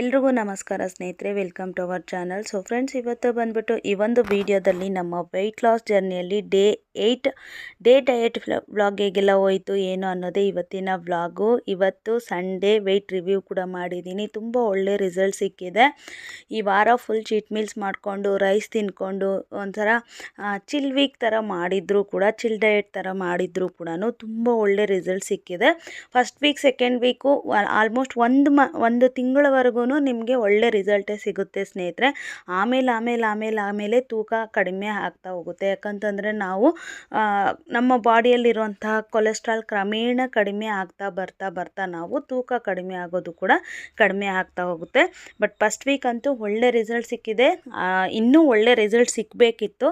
ಎಲ್ರಿಗೂ ನಮಸ್ಕಾರ ಸ್ನೇಹಿತರೆ welcome to our channel so friends ಇವತ್ತು ಬಂದ್ಬಿಟ್ಟು ಈ ಒಂದು ವಿಡಿಯೋದಲ್ಲಿ ನಮ್ಮ weight loss ಜರ್ನಿಯಲ್ಲಿ day eight day diet vlog ಹೇಗೆಲ್ಲ ಹೋಯಿತು, ಏನು ಅನ್ನೋದೇ ಇವತ್ತಿನ ವ್ಲಾಗು ಇವತ್ತು ಸಂಡೇ ವೆಯ್ಟ್ ರಿವ್ಯೂ ಕೂಡ ಮಾಡಿದ್ದೀನಿ. ತುಂಬ ಒಳ್ಳೆ ರಿಸಲ್ಟ್ ಸಿಕ್ಕಿದೆ. ಈ ವಾರ ಫುಲ್ ಚೀಟ್ ಮೀಲ್ಸ್ ಮಾಡಿಕೊಂಡು ರೈಸ್ ತಿನ್ಕೊಂಡು, ಒಂಥರ ಚಿಲ್ ವೀಕ್ ಥರ ಮಾಡಿದ್ರೂ ಕೂಡ ಚಿಲ್ ಡಯಟ್ ಥರ ಮಾಡಿದ್ರು ಕೂಡ ತುಂಬ ಒಳ್ಳೆ ರಿಸಲ್ಟ್ ಸಿಕ್ಕಿದೆ. First week second week almost ಒಂದು ಮ, ಒಂದು ತಿಂಗಳವರೆಗೂ ನಿಮಗೆ ಒಳ್ಳೆ ರಿಸಲ್ಟೇ ಸಿಗುತ್ತೆ ಸ್ನೇಹಿತರೆ. ಆಮೇಲೆ ಆಮೇಲೆ ಆಮೇಲೆ ಆಮೇಲೆ ತೂಕ ಕಡಿಮೆ ಆಗ್ತಾ ಹೋಗುತ್ತೆ. ಯಾಕಂತಂದರೆ ನಾವು ನಮ್ಮ ಬಾಡಿಯಲ್ಲಿರುವಂತಹ ಕೊಲೆಸ್ಟ್ರಾಲ್ ಕ್ರಮೇಣ ಕಡಿಮೆ ಆಗ್ತಾ ಬರ್ತಾ ಬರ್ತಾ ನಾವು ತೂಕ ಕಡಿಮೆ ಆಗೋದು ಕೂಡ ಕಡಿಮೆ ಆಗ್ತಾ ಹೋಗುತ್ತೆ. ಬಟ್ ಫಸ್ಟ್ ವೀಕ್ ಅಂತೂ ಒಳ್ಳೆ ರಿಸಲ್ಟ್ ಸಿಕ್ಕಿದೆ. ಇನ್ನೂ ಒಳ್ಳೆ ರಿಸಲ್ಟ್ ಸಿಕ್ಕಬೇಕಿತ್ತು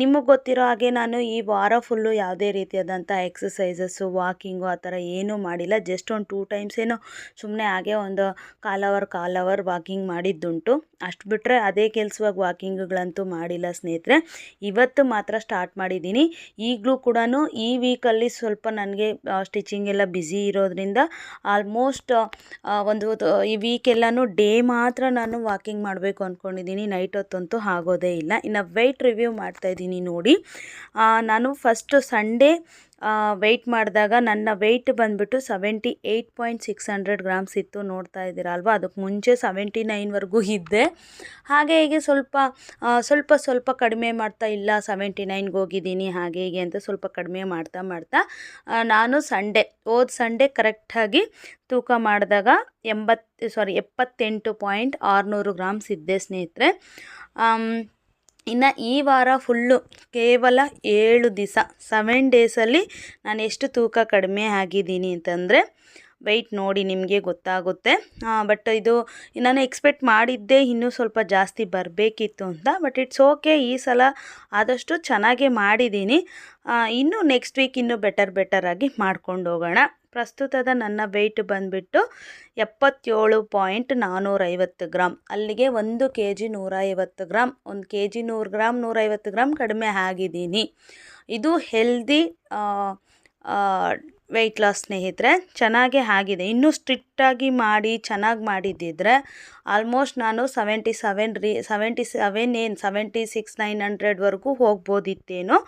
ನಿಮಗೆ ಗೊತ್ತಿರೋ ಹಾಗೆ ನಾನು ಈ ವಾರ ಫುಲ್ಲು ಯಾವುದೇ ರೀತಿಯಾದಂಥ ಎಕ್ಸಸೈಸಸ್ಸು ವಾಕಿಂಗು ಆ ಥರ ಏನೂ ಮಾಡಿಲ್ಲ. ಜಸ್ಟ್ ಒಂದು ಟೂ ಟೈಮ್ಸ್ ಏನೋ ಸುಮ್ಮನೆ ಹಾಗೆ ಒಂದು ಕಾಲ್ ಅವರ್ ಕಾಲ್ ಅವರ್ ವಾಕಿಂಗ್ ಮಾಡಿದ್ದುಂಟು. ಅಷ್ಟು ಬಿಟ್ಟರೆ ಅದೇ ಕೆಲಸವಾಗಿ ವಾಕಿಂಗ್ಗಳಂತೂ ಮಾಡಿಲ್ಲ ಸ್ನೇಹಿತರೆ. ಇವತ್ತು ಮಾತ್ರ ಸ್ಟಾರ್ಟ್ ಮಾಡಿದ್ದೀನಿ. ಈಗಲೂ ಕೂಡ ಈ ವೀಕಲ್ಲಿ ಸ್ವಲ್ಪ ನನಗೆ ಸ್ಟಿಚಿಂಗ್ ಎಲ್ಲ ಬ್ಯುಸಿ ಇರೋದ್ರಿಂದ ಆಲ್ಮೋಸ್ಟ್ ಒಂದು ಈ ವೀಕೆಲ್ಲನೂ ಡೇ ಮಾತ್ರ ನಾನು ವಾಕಿಂಗ್ ಮಾಡಬೇಕು ಅಂದ್ಕೊಂಡಿದ್ದೀನಿ ನೈಟ್ ಹೊತ್ತಂತೂ ಆಗೋದೇ ಇಲ್ಲ. ಇನ್ನು ವೆಯ್ಟ್ ರಿವ್ಯೂ ಮಾಡ್ತಾಯಿದ್ದೀನಿ ನೋಡಿ. ನಾನು ಫಸ್ಟು ಸಂಡೇ ವೆಯ್ಟ್ ಮಾಡಿದಾಗ ನನ್ನ ವೆಯ್ಟ್ ಬಂದುಬಿಟ್ಟು seventy eight point six hundred grams ಇತ್ತು ನೋಡ್ತಾ ಇದ್ದೀರಾ ಅಲ್ವಾ ಅದಕ್ಕೆ ಮುಂಚೆ ಸೆವೆಂಟಿ ನೈನ್ವರೆಗೂ ಇದ್ದೆ. ಹಾಗೆ ಹೀಗೆ ಸ್ವಲ್ಪ ಸ್ವಲ್ಪ ಸ್ವಲ್ಪ ಕಡಿಮೆ ಮಾಡ್ತಾ ಇಲ್ಲ ಸೆವೆಂಟಿ ನೈನ್ಗೆ ಹೋಗಿದ್ದೀನಿ, ಹಾಗೆ ಹೀಗೆ ಅಂತ ಸ್ವಲ್ಪ ಕಡಿಮೆ ಮಾಡ್ತಾ ಮಾಡ್ತಾ ನಾನು ಸಂಡೇ ಹೋದ ಸಂಡೇ ಕರೆಕ್ಟಾಗಿ ತೂಕ ಮಾಡಿದಾಗ ಎಂಬತ್ತು ಸಾರಿ ಎಪ್ಪತ್ತೆಂಟು ಪಾಯಿಂಟ್ ಆರುನೂರು ಗ್ರಾಮ್ಸ್ ಇದ್ದೆ ಸ್ನೇಹಿತರೆ. ಇನ್ನು ಈ ವಾರ ಫುಲ್ಲು ಕೇವಲ ಏಳು ದಿವಸ ಸೆವೆನ್ ಡೇಸಲ್ಲಿ ನಾನು ಎಷ್ಟು ತೂಕ ಕಡಿಮೆ ಆಗಿದ್ದೀನಿ ಅಂತಂದರೆ ವೆಯ್ಟ್ ನೋಡಿ ನಿಮಗೆ ಗೊತ್ತಾಗುತ್ತೆ. ಬಟ್ ಇದು ನಾನು ಎಕ್ಸ್ಪೆಕ್ಟ್ ಮಾಡಿದ್ದೆ ಇನ್ನೂ ಸ್ವಲ್ಪ ಜಾಸ್ತಿ ಬರಬೇಕಿತ್ತು ಅಂತ ಬಟ್ ಇಟ್ಸ್ ಓಕೆ ಈ ಸಲ ಆದಷ್ಟು ಚೆನ್ನಾಗೇ ಮಾಡಿದ್ದೀನಿ. ಇನ್ನೂ ನೆಕ್ಸ್ಟ್ ವೀಕ್ ಇನ್ನೂ ಬೆಟರ್ ಬೆಟರಾಗಿ ಮಾಡ್ಕೊಂಡು ಹೋಗೋಣ. ಪ್ರಸ್ತುತದ ನನ್ನ ವೆಯ್ಟ್ ಬಂದುಬಿಟ್ಟು ಎಪ್ಪತ್ತೇಳು ಪಾಯಿಂಟ್ ನಾನ್ನೂರೈವತ್ತು ಗ್ರಾಮ್ ಅಲ್ಲಿಗೆ ಒಂದು ಕೆ ಜಿ ನೂರೈವತ್ತು ಗ್ರಾಮ್ ಒಂದು ಕೆ ಜಿ ನೂರು ಗ್ರಾಮ್ ನೂರೈವತ್ತು ಗ್ರಾಮ್ ಕಡಿಮೆ ಆಗಿದ್ದೀನಿ. ಇದು ಹೆಲ್ದಿ ವೆಯ್ಟ್ ಲಾಸ್ ಸ್ನೇಹಿತರೆ, ಚೆನ್ನಾಗೇ ಆಗಿದೆ. ಇನ್ನೂ ಸ್ಟ್ರಿಕ್ಟಾಗಿ ಮಾಡಿ, ಚೆನ್ನಾಗಿ ಮಾಡಿದ್ದಿದ್ರೆ ಆಲ್ಮೋಸ್ಟ್ ನಾನು ಸೆವೆಂಟಿ ಸೆವೆನ್ ರೀ ಸೆವೆಂಟಿ ಸೆವೆನ್ ಏನು ಸೆವೆಂಟಿ ಸಿಕ್ಸ್ ನೈನ್ ಹಂಡ್ರೆಡ್ವರೆಗೂ ಹೋಗ್ಬೋದಿತ್ತೇನೋ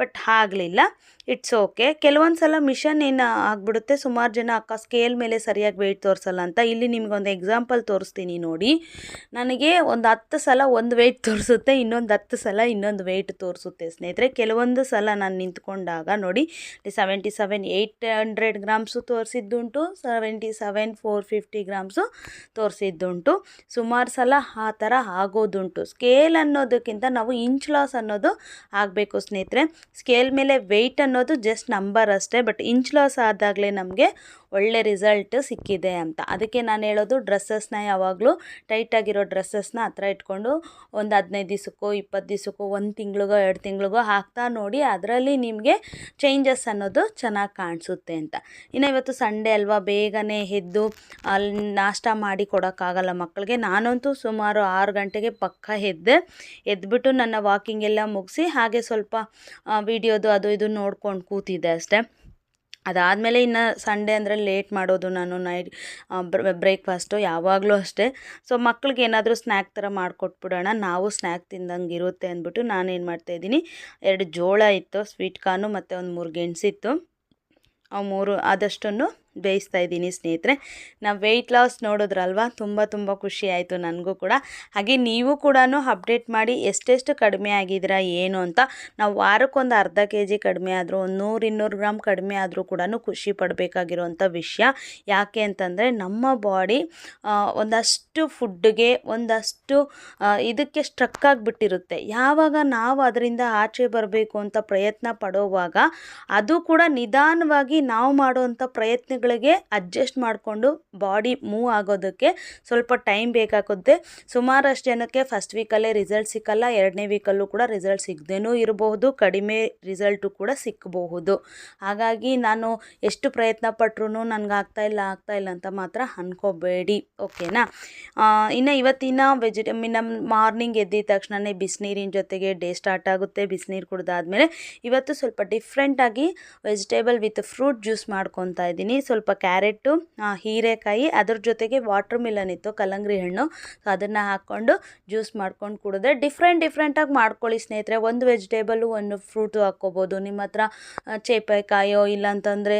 ಬಟ್ ಆಗಲಿಲ್ಲ. ಇಟ್ಸ್ ಓಕೆ ಕೆಲವೊಂದು ಸಲ ಮಿಷನ್ ಏನು ಆಗಿಬಿಡುತ್ತೆ? ಸುಮಾರು ಜನ ಅಕ್ಕ ಸ್ಕೇಲ್ ಮೇಲೆ ಸರಿಯಾಗಿ ವೆಯ್ಟ್ ತೋರಿಸಲ್ಲ ಅಂತ. ಇಲ್ಲಿ ನಿಮಗೊಂದು ಎಕ್ಸಾಂಪಲ್ ತೋರಿಸ್ತೀನಿ ನೋಡಿ. ನನಗೆ ಒಂದು ಹತ್ತು ಸಲ ಒಂದು ವೆಯ್ಟ್ ತೋರಿಸುತ್ತೆ, ಇನ್ನೊಂದು ಹತ್ತು ಸಲ ಇನ್ನೊಂದು ವೆಯ್ಟ್ ತೋರಿಸುತ್ತೆ ಸ್ನೇಹಿತರೆ. ಕೆಲವೊಂದು ಸಲ ನಾನು ನಿಂತ್ಕೊಂಡಾಗ ನೋಡಿ seventy seven eight hundred grams ತೋರಿಸಿದ್ದುಂಟು seventy seven four fifty grams ತೋರಿಸಿದ್ದುಂಟು. ಸುಮಾರು ಸಲ ಆ ಥರ ಆಗೋದುಂಟು. ಸ್ಕೇಲ್ ಅನ್ನೋದಕ್ಕಿಂತ ನಾವು ಇಂಚ್ ಲಾಸ್ ಅನ್ನೋದು ಆಗಬೇಕು ಸ್ನೇಹಿತರೆ. ಸ್ಕೇಲ್ ಮೇಲೆ ವೆಯ್ಟ್ ಅನ್ನೋದು ಜಸ್ಟ್ ನಂಬರ್ ಅಷ್ಟೇ ಬಟ್ ಇಂಚ್ ಲಾಸ್ ಆದಾಗಲೇ ನಮಗೆ ಒಳ್ಳೆ ರಿಸಲ್ಟ್ ಸಿಕ್ಕಿದೆ ಅಂತ. ಅದಕ್ಕೆ ನಾನು ಹೇಳೋದು ಡ್ರೆಸ್ಸಸ್ನ ಯಾವಾಗಲೂ ಟೈಟಾಗಿರೋ ಡ್ರೆಸ್ಸಸ್ನ ಹತ್ರ ಇಟ್ಕೊಂಡು ಒಂದು ಹದಿನೈದು ದಿವಸಕ್ಕೋ ಇಪ್ಪತ್ತು ದಿವಸಕ್ಕೋ, ಒಂದು ತಿಂಗಳಿಗೋ, ಎರಡು ತಿಂಗಳಿಗೋ ಹಾಕ್ತಾ ನೋಡಿ ಅದರಲ್ಲಿ ನಿಮಗೆ ಚೇಂಜಸ್ ಅನ್ನೋದು ಚೆನ್ನಾಗಿ ಕಾಣಿಸುತ್ತೆ ಅಂತ. ಇನ್ನು ಇವತ್ತು ಸಂಡೇ ಅಲ್ವಾ, ಬೇಗನೆ ಎದ್ದು ಅಲ್ಲಿ ನಾಷ್ಟ ಮಾಡಿ ಕೊಡೋಕ್ಕಾಗಲ್ಲ ಮಕ್ಕಳಿಗೆ ನಾನಂತೂ ಸುಮಾರು ಆರು ಗಂಟೆಗೆ ಪಕ್ಕ ಎದ್ದೆ, ಎದ್ಬಿಟ್ಟು ನನ್ನ ವಾಕಿಂಗ್ ಎಲ್ಲ ಮುಗಿಸಿ, ಹಾಗೆ ಸ್ವಲ್ಪ ವಿಡಿಯೋದು ಅದು ಇದು ನೋಡ್ಕೊಂಡು ಕೂತಿದ್ದೆ ಅಷ್ಟೇ. ಅದಾದಮೇಲೆ ಇನ್ನು ಸಂಡೇ ಅಂದರೆ ಲೇಟ್ ಮಾಡೋದು ನಾನು ನೈಟ್ ಬ್ರೇಕ್ಫಾಸ್ಟು ಯಾವಾಗಲೂ ಅಷ್ಟೇ. ಸೊ ಮಕ್ಳಿಗೆ ಏನಾದರೂ ಸ್ನ್ಯಾಕ್ ಥರ ಮಾಡಿಕೊಟ್ಬಿಡೋಣ. ನಾವು ಸ್ನ್ಯಾಕ್ ತಿಂದಂಗೆ ಇರುತ್ತೆ ಅಂದ್ಬಿಟ್ಟು ನಾನೇನು ಮಾಡ್ತಾಯಿದ್ದೀನಿ ಎರಡು ಜೋಳ ಇತ್ತು ಸ್ವೀಟ್ ಕಾರ್ನು ಮತ್ತು ಒಂದು ಮೂರು ಗೆಣಸಿತ್ತು ಅವು ಮೂರು ಆದಷ್ಟನ್ನು ಬೇಯಿಸ್ತಾ ಇದ್ದೀನಿ ಸ್ನೇಹಿತರೆ. ನಾವು ವೆಯ್ಟ್ ಲಾಸ್ ನೋಡಿದ್ರಲ್ವ? ತುಂಬ ತುಂಬ ಖುಷಿ ಆಯಿತು ನನಗೂ ಕೂಡ. ಹಾಗೆ ನೀವು ಕೂಡ ಅಪ್ಡೇಟ್ ಮಾಡಿ ಎಷ್ಟೆಷ್ಟು ಕಡಿಮೆ ಆಗಿದ್ದೀರಾ, ಏನು ಅಂತ ನಾವು ವಾರಕ್ಕೊಂದು ಅರ್ಧ ಕೆ ಜಿ ಕಡಿಮೆ ಆದರೂ, ಒಂದು ನೂರು ಇನ್ನೂರು ಗ್ರಾಮ್ ಕಡಿಮೆ ಆದರೂ ಕೂಡ ಖುಷಿ ಪಡಬೇಕಾಗಿರುವಂಥ ವಿಷಯ. ಯಾಕೆ ಅಂತಂದರೆ ನಮ್ಮ ಬಾಡಿ ಒಂದಷ್ಟು ಫುಡ್ಗೆ ಒಂದಷ್ಟು ಇದಕ್ಕೆ ಸ್ಟ್ರಕ್ ಆಗಿಬಿಟ್ಟಿರುತ್ತೆ. ಯಾವಾಗ ನಾವು ಅದರಿಂದ ಆಚೆ ಬರಬೇಕು ಅಂತ ಪ್ರಯತ್ನ ಪಡೋವಾಗ, ಅದು ಕೂಡ ನಿಧಾನವಾಗಿ ನಾವು ಮಾಡುವಂಥ ಪ್ರಯತ್ನಗಳಿಗೆ ಅಡ್ಜಸ್ಟ್ ಮಾಡಿಕೊಂಡು ಬಾಡಿ ಮೂವ್ ಆಗೋದಕ್ಕೆ ಸ್ವಲ್ಪ ಟೈಮ್ ಬೇಕಾಗುತ್ತೆ. ಸುಮಾರಷ್ಟು ಜನಕ್ಕೆ ಫಸ್ಟ್ ವೀಕಲ್ಲೇ ರಿಸಲ್ಟ್ ಸಿಕ್ಕಲ್ಲ, ಎರಡನೇ ವೀಕಲ್ಲೂ ಕೂಡ ರಿಸಲ್ಟ್ ಸಿಗದೇನೂ ಇರಬಹುದು, ಕಡಿಮೆ ರಿಸಲ್ಟು ಕೂಡ ಸಿಕ್ಕಬಹುದು ಹಾಗಾಗಿ ನಾನು ಎಷ್ಟು ಪ್ರಯತ್ನ ಪಟ್ರೂ ನನಗೆ ಆಗ್ತಾ ಇಲ್ಲ ಆಗ್ತಾ ಇಲ್ಲ ಅಂತ ಮಾತ್ರ ಅನ್ಕೋಬೇಡಿ ಓಕೆನಾ ಇನ್ನು ಇವತ್ತಿನ ವೆಜಿಟಮಿನ್ ಮಾರ್ನಿಂಗ್ ಎದ್ದಿದ ತಕ್ಷಣವೇ ಬಿಸಿನೀರಿನ ಜೊತೆಗೆ ಡೇ ಸ್ಟಾರ್ಟ್ ಆಗುತ್ತೆ ಬಿಸಿನೀರು ಕುಡ್ದಾದ್ಮೇಲೆ. ಇವತ್ತು ಸ್ವಲ್ಪ ಡಿಫ್ರೆಂಟಾಗಿ ವೆಜಿಟೇಬಲ್ ವಿತ್ ಫ್ರೂಟ್ ಜ್ಯೂಸ್ ಮಾಡ್ಕೊತಾ ಇದ್ದೀನಿ. ಸೊ ಸ್ವಲ್ಪ ಕ್ಯಾರೆಟು ಹೀರೆಕಾಯಿ, ಅದ್ರ ಜೊತೆಗೆ ವಾಟ್ರ್ ಮಿಲನ್ ಇತ್ತು, ಕಲ್ಲಂಗಡಿ ಹಣ್ಣು. ಸೊ ಅದನ್ನು ಹಾಕ್ಕೊಂಡು ಜ್ಯೂಸ್ ಮಾಡ್ಕೊಂಡು ಕುಡಿದ್ರೆ ಡಿಫ್ರೆಂಟ್ ಡಿಫ್ರೆಂಟಾಗಿ ಮಾಡ್ಕೊಳ್ಳಿ ಸ್ನೇಹಿತರೆ. ಒಂದು ವೆಜಿಟೇಬಲು ಒಂದು ಫ್ರೂಟು ಹಾಕ್ಕೋಬೋದು. ನಿಮ್ಮ ಹತ್ರ ಚೇಪೆಕಾಯೋ, ಇಲ್ಲಾಂತಂದರೆ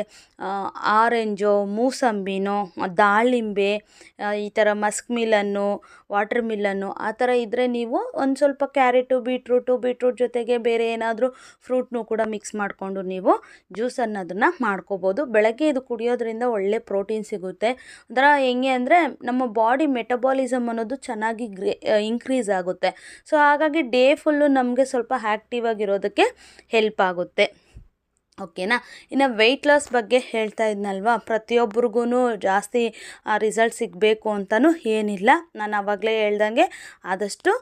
ಆರೆಂಜೋ ಮೂಸಂಬಿನೋ, ದಾಳಿಂಬೆ ಈ ಥರ ಮಸ್ಕ್ ಮಿಲನ್ನು ವಾಟರ್ ಮಿಲನ್ನು ಆ ಥರ ಇದ್ದರೆ ನೀವು ಒಂದು ಸ್ವಲ್ಪ ಕ್ಯಾರೆಟು ಬೀಟ್ರೂಟು ಬೀಟ್ರೂಟ್ ಜೊತೆಗೆ ಬೇರೆ ಏನಾದರೂ ಫ್ರೂಟ್ನು ಕೂಡ ಮಿಕ್ಸ್ ಮಾಡಿಕೊಂಡು ನೀವು ಜ್ಯೂಸ್ ಅನ್ನೋದನ್ನು ಮಾಡ್ಕೋಬೋದು. ಬೆಳಗ್ಗೆ ಇದು ಕುಡಿಯೋದ್ರಿಂದ ಒಳ್ಳೆ ಪ್ರೋಟೀನ್ ಸಿಗುತ್ತೆ. ಒಂಥರ ಹೆಂಗೆ ಅಂದರೆ ನಮ್ಮ ಬಾಡಿ ಮೆಟಬಾಲಿಸಮ್ ಅನ್ನೋದು ಚೆನ್ನಾಗಿ ಗ್ರೇ ಇನ್ಕ್ರೀಸ್ ಆಗುತ್ತೆ. ಸೊ ಹಾಗಾಗಿ ಡೇ ಫುಲ್ಲು ನಮಗೆ ಸ್ವಲ್ಪ ಆ್ಯಕ್ಟಿವ್ ಆಗಿರೋದಕ್ಕೆ ಹೆಲ್ಪ್ ಆಗುತ್ತೆ. ಓಕೆನಾ? ಇನ್ನು ವೆಯ್ಟ್ ಲಾಸ್ ಬಗ್ಗೆ ಹೇಳ್ತಾ ಇದ್ನಲ್ವಾ? ಪ್ರತಿಯೊಬ್ರಿಗೂ ಜಾಸ್ತಿ ರಿಸಲ್ಟ್ ಸಿಗಬೇಕು ಅಂತಲೂ ಏನಿಲ್ಲ. ನಾನು ಆವಾಗಲೇ ಹೇಳ್ದಂಗೆ ಆದಷ್ಟು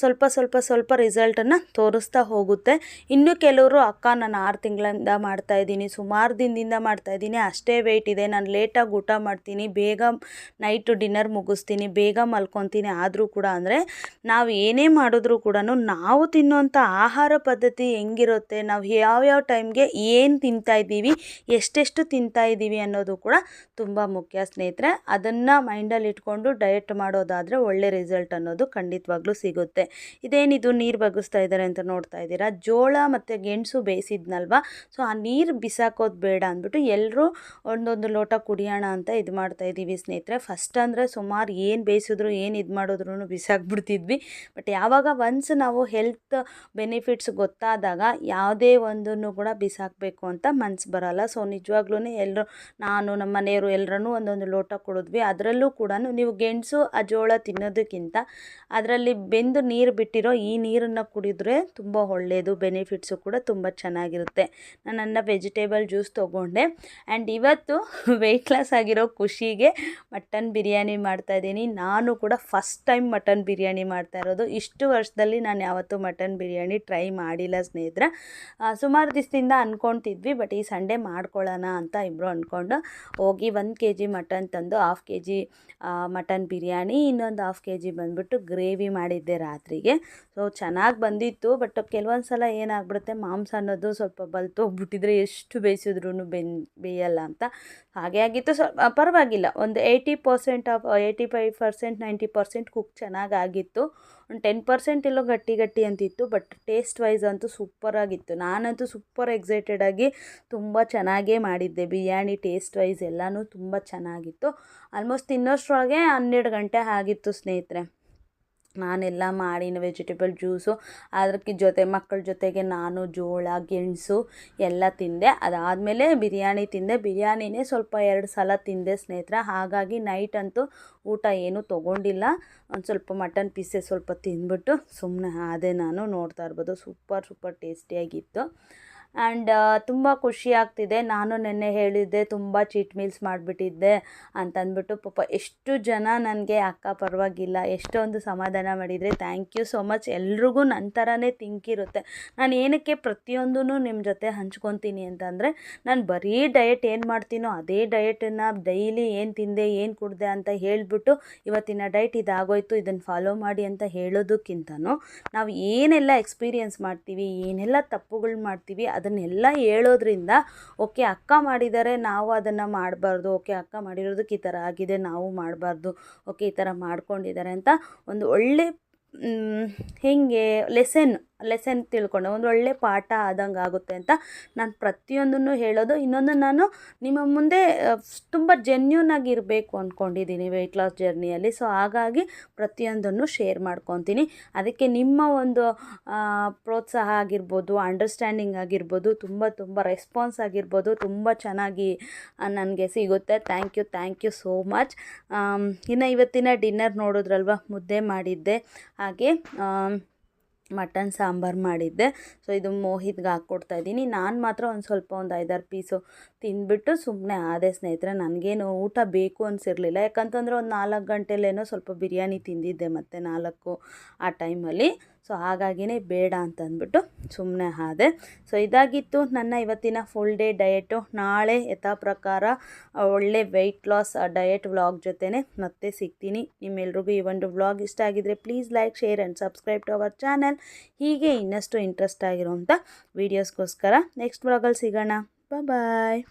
ಸ್ವಲ್ಪ ಸ್ವಲ್ಪ ಸ್ವಲ್ಪ ರಿಸಲ್ಟನ್ನು ತೋರಿಸ್ತಾ ಹೋಗುತ್ತೆ. ಇನ್ನು ಕೆಲವರು ಅಕ್ಕ ನಾನು ಆರು ತಿಂಗಳಿಂದ ಮಾಡ್ತಾಯಿದ್ದೀನಿ ಸುಮಾರು ದಿನದಿಂದ ಮಾಡ್ತಾಯಿದ್ದೀನಿ ಅಷ್ಟೇ ವೆಯ್ಟ್ ಇದೆ. ನಾನು ಲೇಟಾಗಿ ಊಟ ಮಾಡ್ತೀನಿ, ಬೇಗ ನೈಟು ಡಿನ್ನರ್ ಮುಗಿಸ್ತೀನಿ, ಬೇಗ ಮಲ್ಕೊತೀನಿ ಆದರೂ ಕೂಡ ಅಂದರೆ ನಾವು ಏನೇ ಮಾಡಿದ್ರೂ ಕೂಡ ನಾವು ತಿನ್ನುವಂಥ ಆಹಾರ ಪದ್ಧತಿ ಹೆಂಗಿರುತ್ತೆ, ನಾವು ಯಾವ್ಯಾವ ಟೈಮ್ಗೆ ಏನು ತಿಂತಾ ಇದ್ದೀವಿ, ಎಷ್ಟೆಷ್ಟು ತಿಂತಾ ಇದ್ದೀವಿ ಅನ್ನೋದು ಕೂಡ ತುಂಬ ಮುಖ್ಯ ಸ್ನೇಹಿತರೆ. ಅದನ್ನು ಮೈಂಡಲ್ಲಿ ಇಟ್ಕೊಂಡು ಡಯಟ್ ಮಾಡೋದಾದರೆ ಒಳ್ಳೆ ರಿಸಲ್ಟ್ ಅನ್ನೋದು ಖಂಡಿತವಾಗ್ಲೂ ಸಿಗುತ್ತೆ. ಇದೇನಿದು ನೀರು ಬಗ್ಗಿಸ್ತಾ ಇದ್ದಾರೆ ಅಂತ ನೋಡ್ತಾ ಇದ್ದೀರಾ? ಜೋಳ ಮತ್ತು ಗೆಣಸು ಬೇಯಿಸಿದ್ನಲ್ವ? ಸೊ ಆ ನೀರು ಬಿಸಾಕೋದು ಬೇಡ ಅಂದ್ಬಿಟ್ಟು ಎಲ್ಲರೂ ಒಂದೊಂದು ಲೋಟ ಕುಡಿಯೋಣ ಅಂತ ಇದು ಮಾಡ್ತಾ ಇದ್ದೀವಿ ಸ್ನೇಹಿತರೆ. ಫಸ್ಟ್ ಅಂದರೆ ಸುಮಾರು ಏನು ಬೇಯಿಸಿದ್ರು, ಏನು ಇದು ಮಾಡಿದ್ರು ಬಿಸಾಕ್ಬಿಡ್ತಿದ್ವಿ. ಬಟ್ ಯಾವಾಗ ಒನ್ಸ್ ನಾವು ಹೆಲ್ತ್ ಬೆನಿಫಿಟ್ಸ್ ಗೊತ್ತಾದಾಗ, ಯಾವುದೇ ಒಂದನ್ನು ಕೂಡ ಬಿಸಾಕಬೇಕು ಅಂತ ಮನ್ಸು ಬರಲ್ಲ. ಸೊ ನಿಜವಾಗ್ಲೂ ಎಲ್ಲರೂ ನಾನು ನಮ್ಮ ಮನೆಯವರು ಎಲ್ಲರೂ ಒಂದೊಂದು ಲೋಟ ಕೊಡಿದ್ವಿ. ಅದರಲ್ಲೂ ಕೂಡ ನೀವು ಗೆಣಸು, ಆ ಜೋಳ ತಿನ್ನೋದಕ್ಕಿಂತ ಅದರಲ್ಲಿ ಬೆಂದು ನೀರು ಬಿಟ್ಟಿರೋ ಈ ನೀರನ್ನು ಕುಡಿದ್ರೆ ತುಂಬ ಒಳ್ಳೆಯದು ಬೆನಿಫಿಟ್ಸು ಕೂಡ ತುಂಬ ಚೆನ್ನಾಗಿರುತ್ತೆ. ನಾನು ವೆಜಿಟೇಬಲ್ ಜ್ಯೂಸ್ ತೊಗೊಂಡೆ. ಆ್ಯಂಡ್ ಇವತ್ತು ವೆಯ್ಟ್ ಲಾಸ್ ಆಗಿರೋ ಖುಷಿಗೆ ಮಟನ್ ಬಿರಿಯಾನಿ ಮಾಡ್ತಾಯಿದ್ದೀನಿ ನಾನು ಕೂಡ ಫಸ್ಟ್ ಟೈಮ್ ಮಟನ್ ಬಿರಿಯಾನಿ ಮಾಡ್ತಾ ಇರೋದು. ಇಷ್ಟು ವರ್ಷದಲ್ಲಿ ನಾನು ಯಾವತ್ತೂ ಮಟನ್ ಬಿರಿಯಾನಿ ಟ್ರೈ ಮಾಡಿಲ್ಲ ಸ್ನೇಹಿತರೆ. ಸುಮಾರು ದಿವಸದಿಂದ ಅಂದ್ಕೊಳ್ತಿದ್ವಿ ಬಟ್ ಈ ಸಂಡೇ ಮಾಡ್ಕೊಳ್ಳೋಣ ಅಂತ ಇಬ್ಬರು ಅಂದ್ಕೊಂಡು ಹೋಗಿ ಒಂದು ಕೆ ಜಿ ಮಟನ್ ತಂದು half K G mutton biryani, ಇನ್ನೊಂದು ಹಾಫ್ ಕೆ ಜಿ ಬಂದುಬಿಟ್ಟು ಗ್ರೇವಿ ಮಾಡಿದ್ದೆ ರಾತ್ರಿಗೆ. ಸೊ ಚೆನ್ನಾಗಿ ಬಂದಿತ್ತು ಬಟ್ ಕೆಲವೊಂದು ಸಲ ಏನಾಗ್ಬಿಡುತ್ತೆ, ಮಾಂಸ ಅನ್ನೋದು ಸ್ವಲ್ಪ ಬಲ್ತೋಗ್ಬಿಟ್ಟಿದ್ರೆ ಎಷ್ಟು ಬೇಯಿಸಿದ್ರು ಬೆನ್, ಬೇಯಲ್ಲ ಅಂತ. ಹಾಗೆ ಆಗಿತ್ತು. ಸ್ವಲ್ಪ ಪರವಾಗಿಲ್ಲ, ಒಂದು eighty percent of eighty five percent ninety percent cook ಚೆನ್ನಾಗಿ ಆಗಿತ್ತು. ಒಂದು ಟೆನ್ ಪರ್ಸೆಂಟ್ ಎಲ್ಲೋ ಗಟ್ಟಿ ಗಟ್ಟಿ ಅಂತಿತ್ತು ಬಟ್ ಟೇಸ್ಟ್ ವೈಸ್ ಅಂತೂ ಸೂಪರಾಗಿತ್ತು ನಾನಂತೂ ಸೂಪರ್ ಎಕ್ಸೈಟೆಡ್ ಆಗಿ ತುಂಬ ಚೆನ್ನಾಗೇ ಮಾಡಿದ್ದೆ. ಬಿರಿಯಾನಿ ಟೇಸ್ಟ್ ವೈಸ್ ಎಲ್ಲನೂ ತುಂಬ ಚೆನ್ನಾಗಿತ್ತು. ಆಲ್ಮೋಸ್ಟ್ ತಿನ್ನೋಷ್ಟ್ರೊಳಗೆ ಹನ್ನೆರಡು ಗಂಟೆ ಆಗಿತ್ತು ಸ್ನೇಹಿತರೆ. ನಾನೆಲ್ಲ ಮಾಡಿನ ವೆಜಿಟೇಬಲ್ ಜ್ಯೂಸು ಅದಕ್ಕೆ ಜೊತೆ ಮಕ್ಕಳ ಜೊತೆಗೆ ನಾನು, ಜೋಳ, ಗೆಣಸು ಎಲ್ಲ ತಿಂದೆ. ಅದಾದಮೇಲೆ ಬಿರಿಯಾನಿ ತಿಂದೆ. ಬಿರಿಯಾನಿನೇ ಸ್ವಲ್ಪ ಎರಡು ಸಲ ತಿಂದೆ ಸ್ನೇಹಿತರೆ. ಹಾಗಾಗಿ ನೈಟ್ ಅಂತೂ ಊಟ ಏನೂ ತೊಗೊಂಡಿಲ್ಲ. ಒಂದು ಸ್ವಲ್ಪ ಮಟನ್ ಪೀಸೆ ಸ್ವಲ್ಪ ತಿಂದ್ಬಿಟ್ಟು ಸುಮ್ಮನೆ ಅದೇ ನಾನು ನೋಡ್ತಾ ಇರ್ಬೋದು. ಸೂಪರ್ ಸೂಪರ್ ಟೇಸ್ಟಿಯಾಗಿತ್ತು ಆ್ಯಂಡ್ ತುಂಬ ಖುಷಿ ಆಗ್ತಿದೆ. ನಾನು ನೆನ್ನೆ ಹೇಳಿದ್ದೆ, ತುಂಬ ಚೀಟ್ ಮೀಲ್ಸ್ ಮಾಡಿಬಿಟ್ಟಿದ್ದೆ ಅಂತಂದ್ಬಿಟ್ಟು ಪಾಪ ಎಷ್ಟು ಜನ ನನಗೆ, ಅಕ್ಕ, ಪರವಾಗಿಲ್ಲ. ಎಷ್ಟೊಂದು ಸಮಾಧಾನ ಮಾಡಿದರೆ ಥ್ಯಾಂಕ್ ಯು ಸೋ ಮಚ್ ಎಲ್ರಿಗೂ ನನ್ನ ಥರನೇ ಥಿಂಕ್ ಇರುತ್ತೆ. ನಾನು ಏನಕ್ಕೆ ಪ್ರತಿಯೊಂದೂ ನಿಮ್ಮ ಜೊತೆ ಹಂಚ್ಕೊತೀನಿ ಅಂತಂದರೆ, ನಾನು ಬರೀ ಡಯಟ್ ಏನು ಮಾಡ್ತೀನೋ ಅದೇ ಡಯೆಟನ್ನು ಡೈಲಿ ಏನು ತಿಂದೆ, ಏನು ಕುಡ್ದೆ ಅಂತ ಹೇಳಿಬಿಟ್ಟು ಇವತ್ತಿನ ಡಯಟ್ ಇದಾಗೋಯ್ತು ಇದನ್ನು ಫಾಲೋ ಮಾಡಿ ಅಂತ ಹೇಳೋದಕ್ಕಿಂತನೂ ನಾವು ಏನೆಲ್ಲ ಎಕ್ಸ್ಪೀರಿಯನ್ಸ್ ಮಾಡ್ತೀವಿ, ಏನೆಲ್ಲ ತಪ್ಪುಗಳು ಮಾಡ್ತೀವಿ ಅದನ್ನೆಲ್ಲ ಹೇಳೋದ್ರಿಂದ, ಓಕೆ, ಅಕ್ಕ ಮಾಡಿದ್ದಾರೆ ನಾವು ಅದನ್ನು ಮಾಡಬಾರ್ದು, ಓಕೆ, ಅಕ್ಕ ಮಾಡಿರೋದಕ್ಕೆ ಈ ಥರ ಆಗಿದೆ, ನಾವು ಮಾಡಬಾರ್ದು, ಓಕೆ, ಈ ಥರ ಮಾಡ್ಕೊಂಡಿದ್ದಾರೆ ಅಂತ ಒಂದು ಒಳ್ಳೆ ಹೇಗೆ ಲೆಸನ್ ಲೆಸನ್ ತಿಳ್ಕೊಂಡೆ. ಒಂದು ಒಳ್ಳೆ ಪಾಠ ಆದಂಗೆ ಆಗುತ್ತೆ ಅಂತ ನಾನು ಪ್ರತಿಯೊಂದನ್ನು ಹೇಳೋದು. ಇನ್ನೊಂದು ನಾನು ನಿಮ್ಮ ಮುಂದೆ ತುಂಬ ಜೆನ್ಯೂನ್ ಆಗಿರಬೇಕು ಅಂದ್ಕೊಂಡಿದ್ದೀನಿ ವೆಯ್ಟ್ ಲಾಸ್ ಜರ್ನಿಯಲ್ಲಿ ಸೊ ಹಾಗಾಗಿ ಪ್ರತಿಯೊಂದನ್ನು ಶೇರ್ ಮಾಡ್ಕೊತೀನಿ. ಅದಕ್ಕೆ ನಿಮ್ಮ ಒಂದು ಪ್ರೋತ್ಸಾಹ ಆಗಿರ್ಬೋದು ಅಂಡರ್ಸ್ಟ್ಯಾಂಡಿಂಗ್ ಆಗಿರ್ಬೋದು, ತುಂಬ ತುಂಬ ರೆಸ್ಪಾನ್ಸ್ ಆಗಿರ್ಬೋದು, ತುಂಬ ಚೆನ್ನಾಗಿ ನನಗೆ ಸಿಗುತ್ತೆ. Thank you thank you so much ಇನ್ನು ಇವತ್ತಿನ ಡಿನ್ನರ್ ನೋಡಿದ್ರಲ್ವ? ಮುದ್ದೆ ಮಾಡಿದ್ದೆ. ಹಾಗೆ ಮಟನ್, ಸಾಂಬಾರು ಮಾಡಿದ್ದೆ. ಸೊ ಇದು ಮೋಹಿತ್ಗೆ ಹಾಕ್ಕೊಡ್ತಾ ಇದ್ದೀನಿ. ನಾನು ಮಾತ್ರ ಒಂದು ಸ್ವಲ್ಪ ಒಂದು ಐದಾರು ಪೀಸು ತಿಂದ್ಬಿಟ್ಟು ಸುಮ್ಮನೆ ಆದೆ ಸ್ನೇಹಿತರೆ, ನನಗೇನು ಊಟ ಬೇಕು ಅನಿಸಿರಲಿಲ್ಲ. ಯಾಕಂತಂದರೆ ಒಂದು ನಾಲ್ಕು ಗಂಟೆಲೇನೋ ಸ್ವಲ್ಪ ಬಿರಿಯಾನಿ ತಿಂದಿದ್ದೆ ಮತ್ತು ನಾಲ್ಕು ಆ ಟೈಮಲ್ಲಿ ಸೊ ಹಾಗಾಗಿನೇ ಬೇಡ ಅಂತಂದ್ಬಿಟ್ಟು ಸುಮ್ಮನೆ ಆದೆ. ಸೊ ಇದಾಗಿತ್ತು ನನ್ನ ಇವತ್ತಿನ ಫುಲ್ ಡೇ ಡಯೆಟು ನಾಳೆ ಯಥಾ ಪ್ರಕಾರ ಒಳ್ಳೆ ವೆಯ್ಟ್ ಲಾಸ್ ಡಯಟ್ ವ್ಲಾಗ್ ಜೊತೆನೆ ಮತ್ತೆ ಸಿಗ್ತೀನಿ. ನಿಮ್ಮೆಲ್ರಿಗೂ ಈ ಒಂದು ವ್ಲಾಗ್ ಇಷ್ಟ ಆಗಿದ್ರೆ please like share and subscribe to our channel ಹೀಗೆ ಇನ್ನಷ್ಟು ಇಂಟ್ರೆಸ್ಟ್ ಆಗಿರುವಂಥ ವೀಡಿಯೋಸ್ಗೋಸ್ಕರ ನೆಕ್ಸ್ಟ್ ವ್ಲಾಗಲ್ಲಿ ಸಿಗೋಣ. ಬಾಯ್